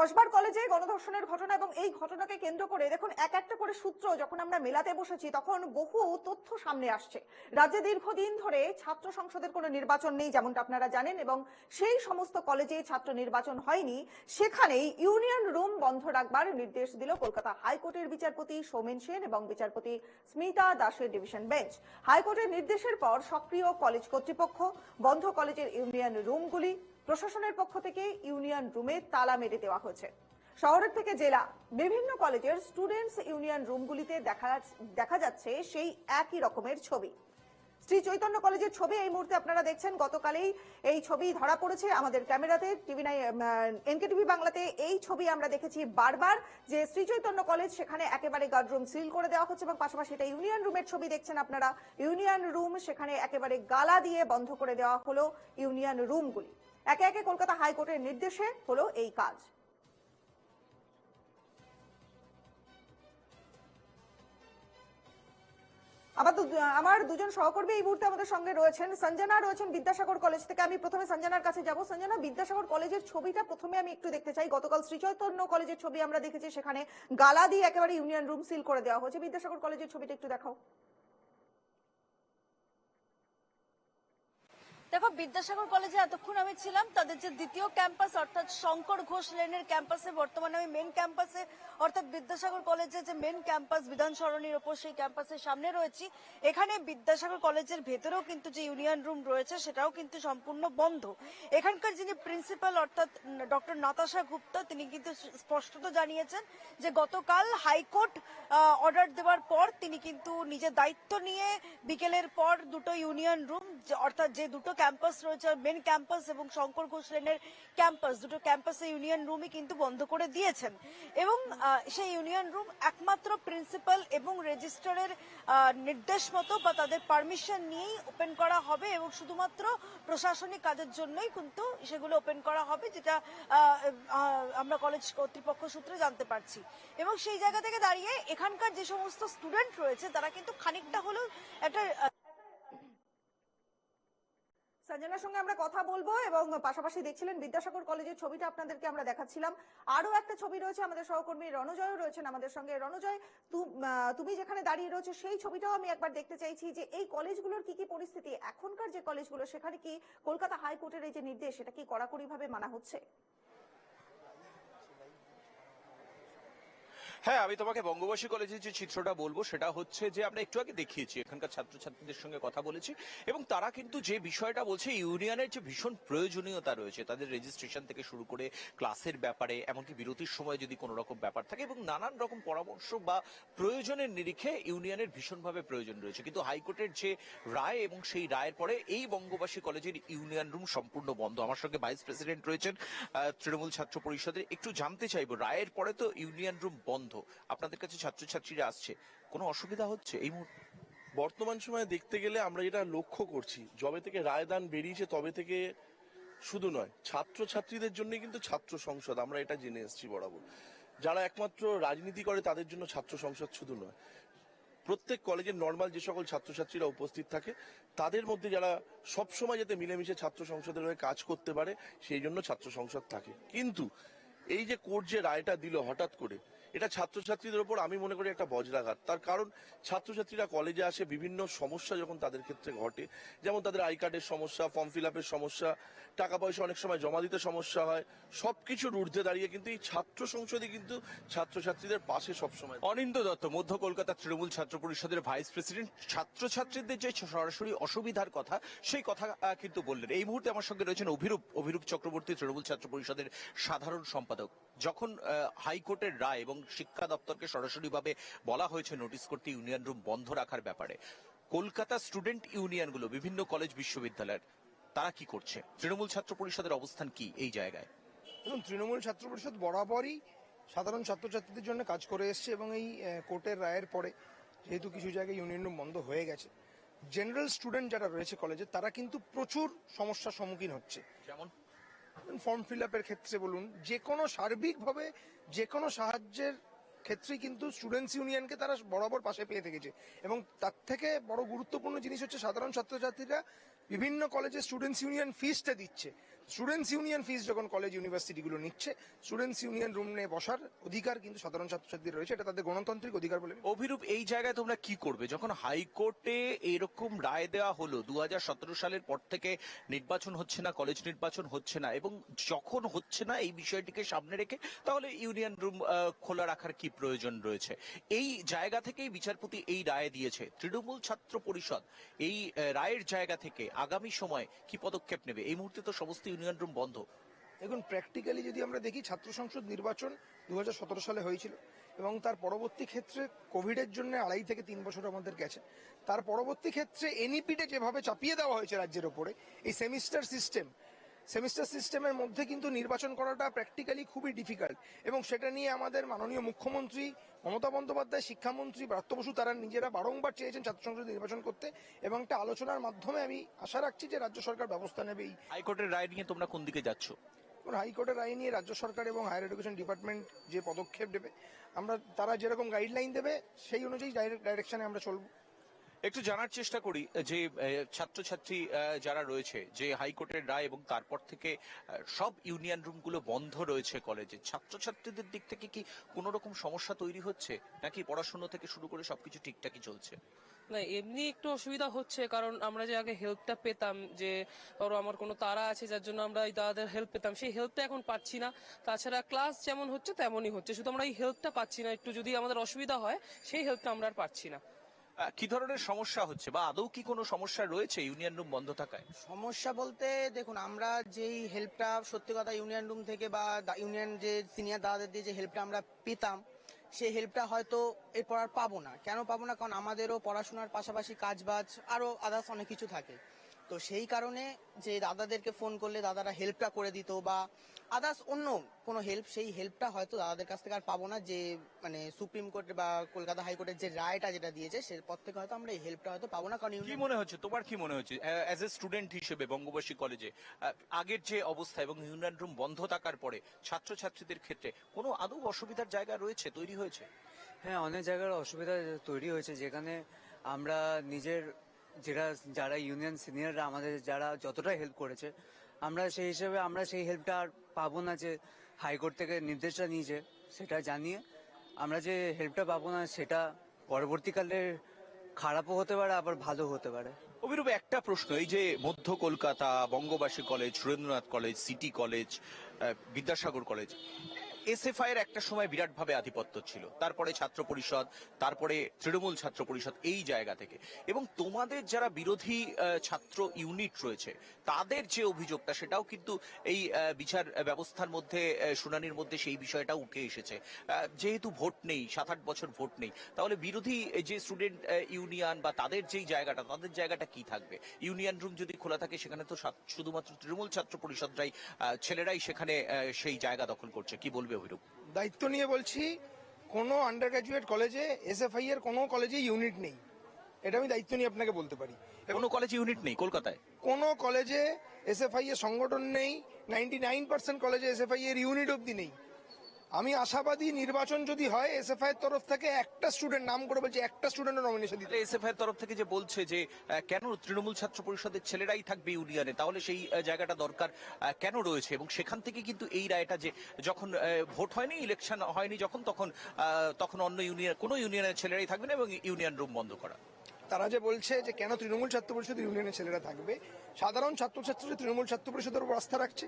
কসবার কলেজে গণধর্ষণের ঘটনা এবং এই ঘটনাকে কেন্দ্র করে দেখুন, এক একটা করে সূত্র যখন আমরা মেলাতে বসেছি, তখন বহু তথ্য সামনে আসছে। রাজ্যে দীর্ঘদিন ধরে ছাত্র সংসদের কোনো নির্বাচন নেই, যেমনটা আপনারা জানেন, এবং সেই সমস্ত কলেজে ছাত্র নির্বাচন হয়নি। সেখানেই ইউনিয়ন রুম বন্ধ রাখবার নির্দেশ দিল কলকাতা হাইকোর্টের বিচারপতি সৌমেন সেন এবং বিচারপতি স্মিতা দাসের ডিভিশন বেঞ্চ। হাইকোর্টের নির্দেশের পর সক্রিয় কলেজ কর্তৃপক্ষ, বন্ধ কলেজের ইউনিয়ন রুমগুলি প্রশাসনের পক্ষ থেকে ইউনিয়ন রুমে তালা মেরে দেওয়া হয়েছে। শহরের থেকে জেলা, বিভিন্ন কলেজের স্টুডেন্টস ইউনিয়ন রুমগুলিতে দেখা দেখা যাচ্ছে সেই একই রকমের ছবি। শ্রী চৈতন্য কলেজের ছবি এই মুহূর্তে আপনারা দেখছেন। গতকালেই এই ছবি ধরা পড়েছে আমাদের ক্যামেরাতে। টিভি নাই এনকে টিভি বাংলাতে এই ছবি আমরা দেখেছি বারবার যে শ্রী চৈতন্য কলেজ সেখানে একেবারে গার্ডরুম সিল করে দেওয়া হচ্ছে এবং পাশাপাশি এটা ইউনিয়ন রুমের ছবি দেখছেন আপনারা। ইউনিয়ন রুম সেখানে একেবারে গালা দিয়ে বন্ধ করে দেওয়া হলো ইউনিয়ন রুমগুলি। একে একে কলকাতা হাইকোর্টের নির্দেশে হলো এই কাজ। আমার আমার দুজন সহকর্মী এই মুহূর্তে আমাদের সঙ্গে রয়েছেন। সঞ্জনা রয়েছেন বিদ্যাসাগর কলেজ থেকে। আমি প্রথমে সঞ্জনার কাছে যাব। সঞ্জনা, বিদ্যাসাগর কলেজের ছবিটা প্রথমে আমি একটু দেখতে চাই। গতকাল শ্রীচৈতন্য কলেজের ছবি আমরা দেখেছি। সেখানে গালা দিয়ে একেবারে ইউনিয়ন রুম সিল করে দেওয়া হয়েছে। বিদ্যাসাগর কলেজের ছবিটা একটু দেখাও। দেখো, বিদ্যাসাগর কলেজে এতক্ষণ আমি ছিলাম, তাদের যে দ্বিতীয় ক্যাম্পাস, অর্থাৎ শঙ্কর ঘোষ লেনের ক্যাম্পাসে, বর্তমানে আমি মেন ক্যাম্পাসে, অর্থাৎ বিদ্যাসাগর কলেজে যে মেন ক্যাম্পাস, বিধান সরণির ওপর সেই ক্যাম্পাসের সামনে রয়েছি। এখানে বিদ্যাসাগর কলেজের ভেতরেও কিন্তু যে ইউনিয়ন রুম রয়েছে, সেটাও কিন্তু সম্পূর্ণ বন্ধ। এখানকার যিনি প্রিন্সিপাল, অর্থাৎ ডক্টর নাতাশা গুপ্তা, তিনি কিন্তু স্পষ্টত জানিয়েছেন যে গতকাল হাইকোর্ট অর্ডার দেওয়ার পর তিনি কিন্তু নিজের দায়িত্ব নিয়ে বিকেলের পর দুটো ইউনিয়ন রুম অর্থাৎ যে দুটো ক্যাম্পাস রয়েছে মেন ক্যাম্পাস এবং শঙ্কর ঘোষ লেনের ক্যাম্পাস। দুটো ক্যাম্পাসে ইউনিয়ন রুমই কিন্তু বন্ধ করে দিয়েছেন। এবং সেই ইউনিয়ন রুম একমাত্র প্রিন্সিপাল এবং রেজিস্ট্রারের নির্দেশ মতো বা তাদের পারমিশন নিয়েই ওপেন করা হবে এবং শুধুমাত্র প্রশাসনিক কাজের জন্যই কিন্তু সেগুলো ওপেন করা হবে, যেটা আমরা কলেজ কর্তৃপক্ষ সূত্রে জানতে পারছি। এবং সেই জায়গা থেকে দাঁড়িয়ে এখানকার যে সমস্ত স্টুডেন্ট রয়েছে, তারা কিন্তু খানিকটা হলেও একটা সঞ্জনার সঙ্গে আমরা কথা বলব এবং পাশাপাশি দেখছিলেন বিদ্যাসাগর কলেজের ছবিটা আপনাদেরকে আমরা দেখাচ্ছিলাম। আরও একটা ছবি রয়েছে আমাদের সহকর্মী রণজয় রয়েছেন আমাদের সঙ্গে। রণজয় তুমি যেখানে দাঁড়িয়ে রয়েছে সেই ছবিটাও আমি একবার দেখতে চাইছি যে এই কলেজগুলোর কি কি পরিস্থিতি? এখনকার যে কলেজগুলো সেখানে কি কলকাতা হাইকোর্টের এই যে নির্দেশ এটা কি কড়াকড়ি ভাবে মানা হচ্ছে? হ্যাঁ আমি তোমাকে বঙ্গবাসী কলেজের যে চিত্রটা বলব, সেটা হচ্ছে যে আমরা একটু আগে দেখিয়েছি, এখানকার ছাত্রছাত্রীদের সঙ্গে কথা বলেছি, এবং তারা কিন্তু যে বিষয়টা বলছে, ইউনিয়নের যে ভীষণ প্রয়োজনীয়তা রয়েছে, তাদের রেজিস্ট্রেশন থেকে শুরু করে ক্লাসের ব্যাপারে, এমনকি বিরতির সময় যদি কোনো রকম ব্যাপার থাকে, এবং নানান রকম পরামর্শ বা প্রয়োজনের নিরিখে ইউনিয়নের ভীষণভাবে প্রয়োজন রয়েছে। কিন্তু হাইকোর্টের যে রায় এবং সেই রায়ের পরে এই বঙ্গবাসী কলেজের ইউনিয়ন রুম সম্পূর্ণ বন্ধ। আমার সঙ্গে ভাইস প্রেসিডেন্ট রয়েছেন তৃণমূল ছাত্র পরিষদের। একটু জানতে চাইব, রায়ের পরে তো ইউনিয়ন রুম বন্ধ। আপনাদের কাছে ছাত্রছাত্রীরা আসছে, কোনো অসুবিধা হচ্ছে এই মুহূর্তে? বর্তমান সময়ে দেখতে গেলে আমরা যেটা লক্ষ্য করছি, যবে থেকে রায়দান বেরিয়েছে তবে থেকে শুধু নয় ছাত্র ছাত্রীদের জন্য কিন্তু ছাত্র সংসদ, আমরা এটা জেনে এসেছি বরাবর। যারা একমাত্র রাজনীতি করে তাদের জন্য ছাত্র সংসদ শুধু নয়, প্রত্যেক কলেজের নর্মাল যে সকল ছাত্রছাত্রীরা উপস্থিত থাকে, তাদের মধ্যে যারা সবসময় যাতে মিলেমিশে ছাত্র সংসদের হয়ে কাজ করতে পারে, সেই জন্য ছাত্র সংসদ থাকে। কিন্তু এই যে কোর্ট যে রায়টা দিল হঠাৎ করে এটা ছাত্রছাত্রীদের উপর আমি মনে করি একটা বজ্রাঘাত। তার কারণ ছাত্রছাত্রীরা কলেজে আসে বিভিন্ন সমস্যা যখন তাদের ক্ষেত্রে ঘটে। যেমন তাদের আই কার্ডের সমস্যা ফর্ম ফিল আপের সমস্যা, টাকা পয়সা অনেক সময় জমা দিতে সমস্যা হয়, সবকিছুর ঊর্ধ্বে দাঁড়িয়ে কিন্তু এই ছাত্র সংসদে কিন্তু ছাত্রছাত্রীদের পাশে সবসময় অনিন্দ দত্ত, মধ্য কলকাতা তৃণমূল ছাত্র পরিষদের ভাইস প্রেসিডেন্ট ছাত্রছাত্রীদের যে সরাসরি অসুবিধার কথা, সেই কথা কিন্তু বললেন। এই মুহূর্তে আমার সঙ্গে রয়েছেন অভিরূপ অভিরূপ চক্রবর্তী তৃণমূল ছাত্র পরিষদের সাধারণ সম্পাদক। যখন হাইকোর্টের রায় এবং শিক্ষা দপ্তরকে সরাসরিভাবে বলা হয়েছে নোটিশ করতে ইউনিয়ন রুম বন্ধ রাখার ব্যাপারে। কলকাতা স্টুডেন্ট ইউনিয়নগুলো বিভিন্ন কলেজ বিশ্ববিদ্যালয়ের তারা কি করছে? তৃণমূল ছাত্র পরিষদের অবস্থান কি এই জায়গায়? এবং তৃণমূল ছাত্র পরিষদ বরাবরই সাধারণ ছাত্রছাত্রীদের জন্য কাজ করে এসছে এবং এই কোর্টের রায়ের পরে যেহেতু কিছু জায়গায় ইউনিয়ন রুম বন্ধ হয়ে গেছে জেনারেল স্টুডেন্ট যারা রয়েছে কলেজে তারা কিন্তু প্রচুর সমস্যার সম্মুখীন হচ্ছে। যেমন? ফর্ম ফিল আপের ক্ষেত্রে বলুন যে কোনো সার্বিকভাবে যে কোনো সাহায্যের ক্ষেত্রেই কিন্তু স্টুডেন্টস ইউনিয়নকে তারা বরাবর পাশে পেয়ে থেকেছে। এবং তার থেকে বড় গুরুত্বপূর্ণ জিনিস হচ্ছে সাধারণ ছাত্রছাত্রীরা বিভিন্ন কলেজে স্টুডেন্টস ইউনিয়ন ফিসটা দিচ্ছে। স্টুডেন্টস ইউনিয়ন ফিস যখন কলেজ ইউনিভার্সিটিগুলো নিচ্ছে স্টুডেন্টস ইউনিয়ন রুমে বসার অধিকার কিন্তু সাধারণ ছাত্রছাত্রীদের রয়েছে, এটা তাদের গণতান্ত্রিক অধিকার বলে অভিরূপ, এই জায়গায় তোমরা কি করবে? যখন হাইকোর্টে এরকম রায় দেওয়া হলো দু সালের পর থেকে নির্বাচন হচ্ছে না কলেজ নির্বাচন হচ্ছে না, এবং যখন হচ্ছে না, এই বিষয়টিকে সামনে রেখে, তাহলে ইউনিয়ন রুম খোলা রাখার কি প্রয়োজন রয়েছে? এই জায়গা থেকেই বিচারপতি এই রায় দিয়েছে। তৃণমূল ছাত্র পরিষদ এই রায়ের জায়গা থেকে আগামী সময় কি পদক্ষেপ নেবে? এই মুহূর্তে তো সমস্ত ইউনিয়ন রুম বন্ধ। দেখুন প্র্যাকটিক্যালি যদি আমরা দেখি, ছাত্র সংসদ নির্বাচন দু হাজার সতেরো সালে হয়েছিল এবং তার পরবর্তী ক্ষেত্রে কোভিডের জন্য আড়াই থেকে তিন বছর আমাদের গেছে। তার পরবর্তী ক্ষেত্রে এনইপিটা যেভাবে চাপিয়ে দেওয়া হয়েছে রাজ্যের ওপরে, এই সেমিস্টার সিস্টেম সেমিস্টার সিস্টেমের মধ্যে কিন্তু নির্বাচন করাটা প্র্যাকটিক্যালি খুবই ডিফিকাল্ট এবং সেটা নিয়ে আমাদের মাননীয় মুখ্যমন্ত্রী মমতা বন্দ্যোপাধ্যায় শিক্ষামন্ত্রী ব্রাত্য বসু তারা নিজেরা বারংবার চেয়েছেন ছাত্র সংসদ নির্বাচন করতে এবং একটা আলোচনার মাধ্যমে আমি আশা রাখছি যে রাজ্য সরকার ব্যবস্থা নেবে এই হাইকোর্টের রায় নিয়ে তোমরা কোন দিকে যাচ্ছ? হাইকোর্টের রায় নিয়ে রাজ্য সরকার এবং হায়ার এডুকেশন ডিপার্টমেন্ট যে পদক্ষেপ নেবে আমরা তারা যেরকম গাইডলাইন দেবে সেই অনুযায়ী ডাইরেকশনে আমরা চলবো। একটু জানার চেষ্টা করি, যে ছাত্রছাত্রী যারা রয়েছে, যে হাইকোর্টের রায় এবং তারপর থেকে সব ইউনিয়ন রুমগুলো বন্ধ রয়েছে কলেজে, ছাত্রছাত্রীদের দিক থেকে কি কোনো রকম সমস্যা তৈরি হচ্ছে? নাকি পড়াশোনা থেকে শুরু করে সবকিছু ঠিকঠাকই চলছে? না, এমনি একটু অসুবিধা হচ্ছে, কারণ আমরা যে আগে হেল্পটা পেতাম, যে, ধরো আমার কোনো তারা আছে, যার জন্য আমরা এই দাদাদের হেল্প পেতাম, সেই হেল্পটা এখন পাচ্ছি না। তাছাড়া ক্লাস যেমন হচ্ছে, তেমনই হচ্ছে, শুধু আমরা এই হেল্পটা পাচ্ছি না। একটু যদি আমাদের অসুবিধা হয়, সেই হেল্পটা আমরা আর পাচ্ছি না। কি ধরনের সমস্যা হচ্ছে বা আদৌ কি কোনো সমস্যা রয়েছে ইউনিয়ন রুম বন্ধ থাকায়? সমস্যা বলতে দেখুন, আমরা যেই হেল্পটা সত্যি কথা ইউনিয়ন রুম থেকে বা ইউনিয়ন যে সিনিয়র দাদাদের দিয়ে যে হেল্পটা আমরা পেতাম, সেই হেল্পটা হয়তো এরপর আর পাবো না। কেন পাবো না? কারণ আমাদেরও পড়াশোনার পাশাপাশি কাজবাজ, আরও আদার্স অনেক কিছু থাকে। তো সেই কারণে যে দাদাদেরকে ফোন করলে দাদারা হেল্পটা করে দিত বা আদার্স অন্য কোনো হেল্প সেই হেল্পটা হয়তো দাদাদের কাছ থেকে আর পাবো না। যে মানে সুপ্রিম কোর্ট বা কলকাতা হাইকোর্টের যে রায়টা যেটা দিয়েছে সে পর থেকে হয়তো আমরা এই হেল্পটা হয়তো পাবো না কারণ কি মনে হচ্ছে? তোমার কি মনে হচ্ছে? অ্যাজ এ স্টুডেন্ট হিসেবে বঙ্গবাসী কলেজে আগের যে অবস্থা এবং ইউনিয়ন রুম বন্ধ থাকার পরে ছাত্রছাত্রীদের ক্ষেত্রে কোনো আদৌ অসুবিধার জায়গা রয়েছে তৈরি হয়েছে? হ্যাঁ অনেক জায়গার অসুবিধা তৈরি হয়েছে যেখানে আমরা নিজের যারা যারা ইউনিয়ন সিনিয়ররা আমাদের, যারা যতটা হেল্প করেছে, আমরা সেই হিসেবে, আমরা সেই হেল্পটা আর পাবো না যে হাইকোর্ট থেকে নির্দেশটা নিয়েছে, সেটা জানিয়ে আমরা যে হেল্পটা পাবো না, সেটা পরবর্তীকালে খারাপও হতে পারে, আবার ভালো হতে পারে। অভিরূপ, একটা প্রশ্ন, এই যে মধ্য Kolkata, Bangabasi college, Surendranath college, city college Vidyasagar college SFI এর একটা সময় বিরাটভাবে আধিপত্য ছিল। তারপরে ছাত্র পরিষদ, তারপরে তৃণমূল ছাত্র পরিষদ এই জায়গা থেকে। এবং তোমাদের যারা বিরোধী ছাত্র ইউনিট রয়েছে, তাদের যে অভিযোগটা, সেটাও কিন্তু এই বিচার ব্যবস্থার মধ্যে শুনানির মধ্যে সেই বিষয়টা উঠে এসেছে। যেহেতু ভোট নেই সাত আট বছর ভোট নেই, তাহলে বিরোধী যে স্টুডেন্ট ইউনিয়ন বা তাদের যেই জায়গাটা, তাদের জায়গাটা কি থাকবে? ইউনিয়ন রুম যদি খোলা থাকে, সেখানে তো শুধুমাত্র তৃণমূল ছাত্র পরিষদরাই ছেলেরাই সেখানে সেই জায়গা দখল করছে। কি বলবে অভিরূপ দায়িত্ব নিয়ে বলছি কোনো আন্ডার গ্রাজুয়েট কলেজে এসএফআই এর কোনো কলেজে ইউনিট নেই। এটা আমি দায়িত্ব নিয়ে আপনাকে বলতে পারি। কোনো কলেজ ইউনিট নেই কলকাতায়? কোনো কলেজে এসএফআই এর সংগঠন নেই নাইনটি নাইন পার্সেন্ট কলেজে এসএফআই এর ইউনিট অব্দি নেই। আমি আশাবাদী নির্বাচন যদি হয় এসএফআই এর তরফ থেকে একটা স্টুডেন্ট নাম করে বলছে, একটা স্টুডেন্টের নমিনেশন দিতে। এসএফআই এর তরফ থেকে যে বলছে যে কেন তৃণমূল ছাত্র পরিষদের ছেলেরাই থাকবে ইউনিয়নে, তাহলে সেই জায়গাটা দরকার কেন রয়েছে? এবং সেখান থেকে কিন্তু এই রায়টা যে, যখন ভোট হয়নি ইলেকশন হয়নি, যখন, তখন তখন অন্য ইউনিয়ন কোনো ইউনিয়নের ছেলেরাই থাকবে না এবং ইউনিয়ন রুম বন্ধ করা। তারা যে বলছে যে কেন তৃণমূল ছাত্র পরিষদ ইউনিয়নের ছেলেরা থাকবে, সাধারণ ছাত্রছাত্রীরা তৃণমূল ছাত্র পরিষদের উপর আস্থা রাখছে,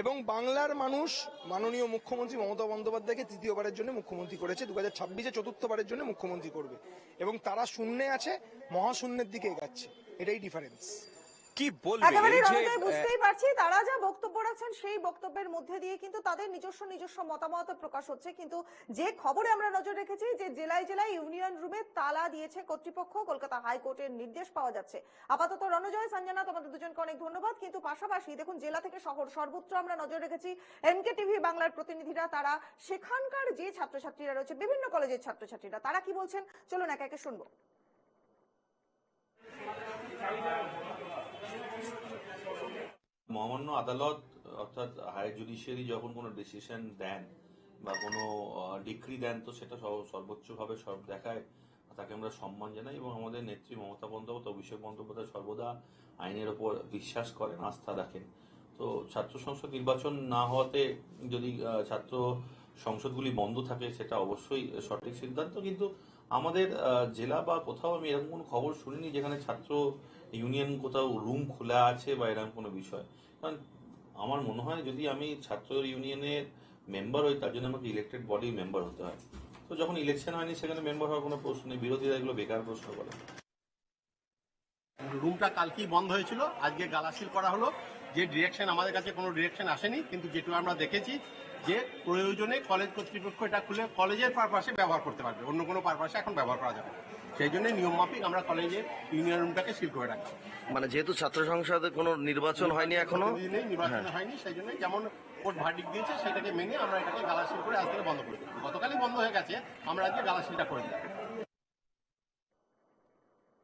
এবং বাংলার মানুষ মাননীয় মুখ্যমন্ত্রী মমতা বন্দ্যোপাধ্যায়কে তৃতীয়বারের জন্য মুখ্যমন্ত্রী করেছে দু হাজার ছাব্বিশে চতুর্থবারের জন্য মুখ্যমন্ত্রী করবে, এবং তারা শূন্যে আছে, মহাশূন্যের দিকে এগাচ্ছে। এটাই ডিফারেন্স কি বলবে? একেবারে এই যে রণজয় আহ, বুঝতেই পারছি তারা যা বক্তব্য রাখছেন সেই বক্তব্যের মধ্যে দিয়ে কিন্তু তাদের নিজস্ব নিজস্ব মতামত প্রকাশ হচ্ছে। কিন্তু যে খবরে আমরা নজর রেখেছি যে জেলায় জেলায় ইউনিয়ন রুমে তালা দিয়েছে কর্তৃপক্ষ কলকাতা হাইকোর্টের নির্দেশ পাওয়া যাচ্ছে। আপাতত রণজয় সঞ্জনা তোমাদের দুজনকে অনেক ধন্যবাদ। কিন্তু পাশাপাশি দেখুন জেলা থেকে শহর সর্বত্র আমরা নজর রেখেছি এনকে টিভি বাংলার প্রতিনিধিরা তারা সেখানকার যে ছাত্রছাত্রীরা রয়েছে বিভিন্ন কলেজের ছাত্রছাত্রীরা তারা কি বলছেন? চলুন একে একে শুনব। মহামান্য আদালত, অর্থাৎ হায়ার জুডিশিয়ারি যখন কোনো ডিসিশন দেন বা কোনো ডিক্রি দেন, তো সেটা সর্বোচ্চভাবে সব দেখায়। তাকে আমরা সম্মান জানাই এবং আমাদের নেত্রী মমতা বন্দ্যোপাধ্যায়, অভিষেক বন্দ্যোপাধ্যায় সর্বদা আইনের ওপর বিশ্বাস করেন, আস্থা রাখেন। তো ছাত্র সংসদ নির্বাচন না হওয়াতে যদি ছাত্র সংসদগুলি বন্ধ থাকে, সেটা অবশ্যই সঠিক সিদ্ধান্ত। কিন্তু আমাদের জেলা বা কোথাও আমি এরকম কোনো খবর শুনিনি যেখানে ছাত্র ইউনিয়ন কোথাও রুম খোলা আছে বা এরকম কোনো বিষয়। কারণ আমার মনে হয় যদি আমি ছাত্র ইউনিয়নের মেম্বার হই, তার জন্য আমাকে ইলেক্টেড বডির মেম্বার হতে হয়। তো যখন ইলেকশন হয়নি, সেখানে মেম্বার হওয়ার কোনো প্রশ্ন নেই। বিরোধীরা এগুলো বেকার প্রশ্ন করে। রুমটা কালকেই বন্ধ হয়েছিল। আজকে গালাসিল করা হলো। যে ডিরেকশন আমাদের কাছে কোনো ডিরেকশন আসেনি কিন্তু যেটুকু আমরা দেখেছি যে প্রয়োজনে কলেজ কর্তৃপক্ষ এটা খুলে কলেজের পারপাসে ব্যবহার করতে পারবে। অন্য কোনো পারপাসে এখন ব্যবহার করা যাবে। সেই জন্য নিয়ম মাফিক আমরা কলেজের ইউনিয়ন রুমটাকে সিল করে রাখছি। মানে যেহেতু ছাত্র সংসদে কোনো নির্বাচন হয়নি এখনও? নির্বাচন হয়নি সেই জন্য যেমন কোর্ট ভার্ডিক দিয়েছে সেটাকে মেনে আমরা এটাকে গালাসিল করে আজকে বন্ধ করে দিই গতকালই বন্ধ হয়ে গেছে আমরা আজকে গালাসিলটা করে দিলাম।